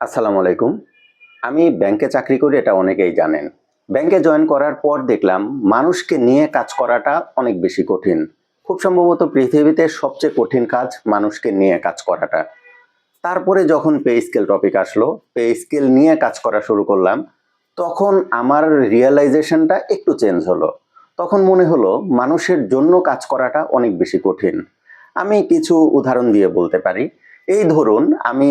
আসসালামু আলাইকুম। আমি ব্যাংকে চাকরি করি, এটা অনেকেই জানেন। ব্যাংকে জয়েন করার পর দেখলাম মানুষকে নিয়ে কাজ করাটা অনেক বেশি কঠিন। খুব সম্ভবত পৃথিবীতে সবচেয়ে কঠিন কাজ মানুষকে নিয়ে কাজ করাটা। তারপরে যখন পে স্কেল টপিক আসলো, পে স্কেল নিয়ে কাজ করা শুরু করলাম, তখন আমার রিয়েলাইজেশনটা একটু চেঞ্জ হলো। তখন মনে হলো মানুষের জন্য কাজ করাটা অনেক বেশি কঠিন। আমি কিছু উদাহরণ দিয়ে বলতে পারি। এই ধরুন, আমি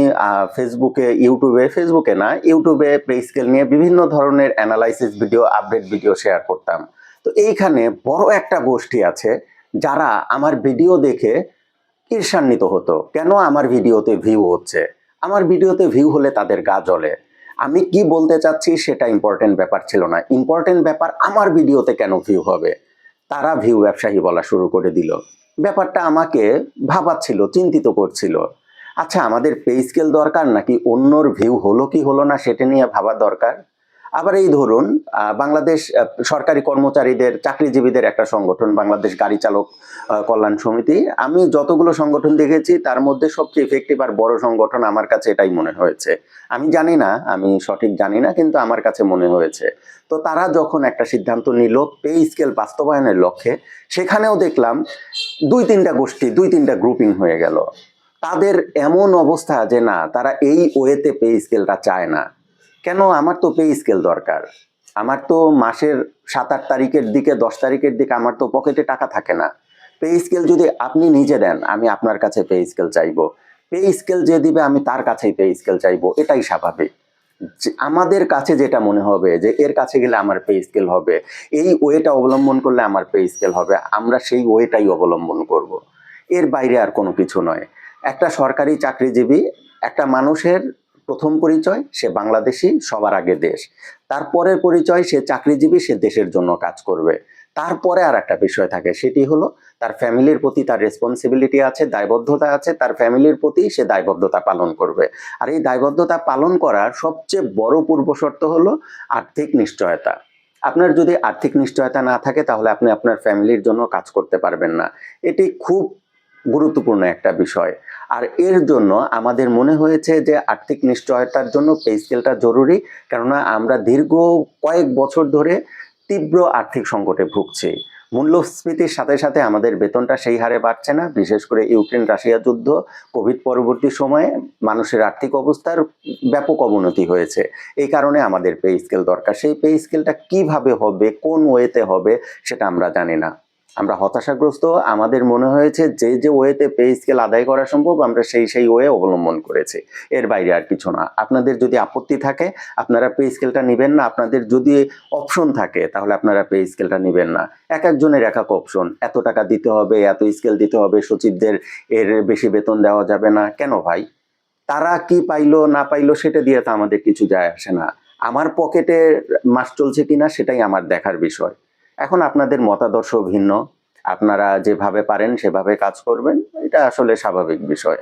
ফেসবুকে ইউটিউবে ফেসবুকে না ইউটিউবে পে স্কেল নিয়ে বিভিন্ন ধরনের analysis video update video share করতাম। তো এইখানে বড় একটা গোষ্ঠী আছে যারা আমার ভিডিও দেখে ঈর্ষান্বিত হতো। কেন আমার ভিডিওতে ভিউ হচ্ছে? আমার ভিডিওতে ভিউ হলে তাদের গা জ্বলে। আমি কি বলতে চাচ্ছি সেটা ইম্পর্টেন্ট ব্যাপার ছিল না। ইম্পর্টেন্ট ব্যাপার আমার ভিডিওতে কেন ভিউ হবে? তারা ভিউ ব্যবসায়ী বলা শুরু করে দিল। ব্যাপারটা আমাকে ভাবাচ্ছিল, চিন্তিত করছিল। আচ্ছা আমাদের পে স্কেল দরকার নাকি অন্যর ভিউ হলো কি হলো না সেটা নিয়ে ভাবা দরকার? আবার এই ধরুন বাংলাদেশ সরকারি কর্মচারীদের, চাকরিজীবীদের একটা সংগঠন, বাংলাদেশ গাড়ি চালক কল্যাণ সমিতি। আমি যতগুলো সংগঠন দেখেছি, তার মধ্যে সবচেয়ে ইফেক্টিভ আর বড় সংগঠন আমার কাছে এটাই মনে হয়েছে। আমি জানি না, আমি সঠিক জানি না, কিন্তু আমার কাছে মনে হয়েছে। তো তারা যখন একটা সিদ্ধান্ত নিল পে স্কেল বাস্তবায়নের লক্ষ্যে, সেখানেও দেখলাম দুই তিনটা গোষ্ঠী, দুই তিনটা গ্রুপিং হয়ে গেল। তাদের এমন অবস্থা যে না, তারা এই ওয়েতে পে স্কেলটা চায় না। কেন? আমার তো পে স্কেল দরকার। আমার তো মাসের সাত আট তারিখের দিকে, দশ তারিখের দিকে আমার তো পকেটে টাকা থাকে না। পে স্কেল যদি আপনি নিজে দেন, আমি আপনার কাছে পে স্কেল চাইব। পে স্কেল যে দিবে, আমি তার কাছেই পে স্কেল চাইব। এটাই স্বাভাবিক। আমাদের কাছে যেটা মনে হবে, যে এর কাছে গেলে আমার পে স্কেল হবে, এই ওয়েটা অবলম্বন করলে আমার পে স্কেল হবে, আমরা সেই ওয়েটাই অবলম্বন করব। এর বাইরে আর কোনো কিছু নয়। একটা সরকারি চাকরিজীবী, একটা মানুষের প্রথম পরিচয়, সে বাংলাদেশি, সবার আগে দেশ। তারপরের পরিচয়, সে চাকরিজীবী, সে দেশের জন্য কাজ করবে। তারপরে আর একটা বিষয় থাকে, সেটি হলো তার ফ্যামিলির প্রতি তার রেসপন্সিবিলিটি আছে, দায়বদ্ধতা আছে, তার ফ্যামিলির প্রতি সে দায়বদ্ধতা পালন করবে। আর এই দায়বদ্ধতা পালন করার সবচেয়ে বড় পূর্বশর্ত হলো আর্থিক নিশ্চয়তা। আপনার যদি আর্থিক নিশ্চয়তা না থাকে, তাহলে আপনি আপনার ফ্যামিলির জন্য কাজ করতে পারবেন না। এটি খুব গুরুত্বপূর্ণ একটা বিষয়। আর এর জন্য আমাদের মনে হয়েছে যে আর্থিক নিশ্চয়তার জন্য পে স্কেলটা জরুরি, কেননা আমরা দীর্ঘ কয়েক বছর ধরে তীব্র আর্থিক সংকটে ভুগছি। মূল্যস্ফীতির সাথে সাথে আমাদের বেতনটা সেই হারে বাড়ছে না, বিশেষ করে ইউক্রেন রাশিয়া যুদ্ধ, কোভিড পরবর্তী সময়ে মানুষের আর্থিক অবস্থার ব্যাপক অবনতি হয়েছে। এই কারণে আমাদের পে স্কেল দরকার। সেই পে স্কেলটা কীভাবে হবে, কোন ওয়েতে হবে, সেটা আমরা জানি না। আমরা হতাশাগ্রস্ত, আমাদের মনে হয়েছে যে যে ওয়েতে পে স্কেল আদায় করা সম্ভব, আমরা সেই সেই ওয়ে অবলম্বন করেছি। এর বাইরে আর কিছু না। আপনাদের যদি আপত্তি থাকে, আপনারা পে স্কেলটা নেবেন না। আপনাদের যদি অপশন থাকে, তাহলে আপনারা পে স্কেলটা নেবেন না। এক একজনের এক এক অপশন। এত টাকা দিতে হবে, এত স্কেল দিতে হবে, সচিবদের এর বেশি বেতন দেওয়া যাবে না। কেন ভাই? তারা কি পাইলো, না পাইলো, সেটা দিয়ে তো আমাদের কিছু যায় আসে না। আমার পকেটে মাস চলছে কিনা, সেটাই আমার দেখার বিষয়। এখন আপনাদের মতাদর্শ ভিন্ন। আপনারা যেভাবে পারেন সেভাবে কাজ করবেন। এটা আসলে স্বাভাবিক বিষয়।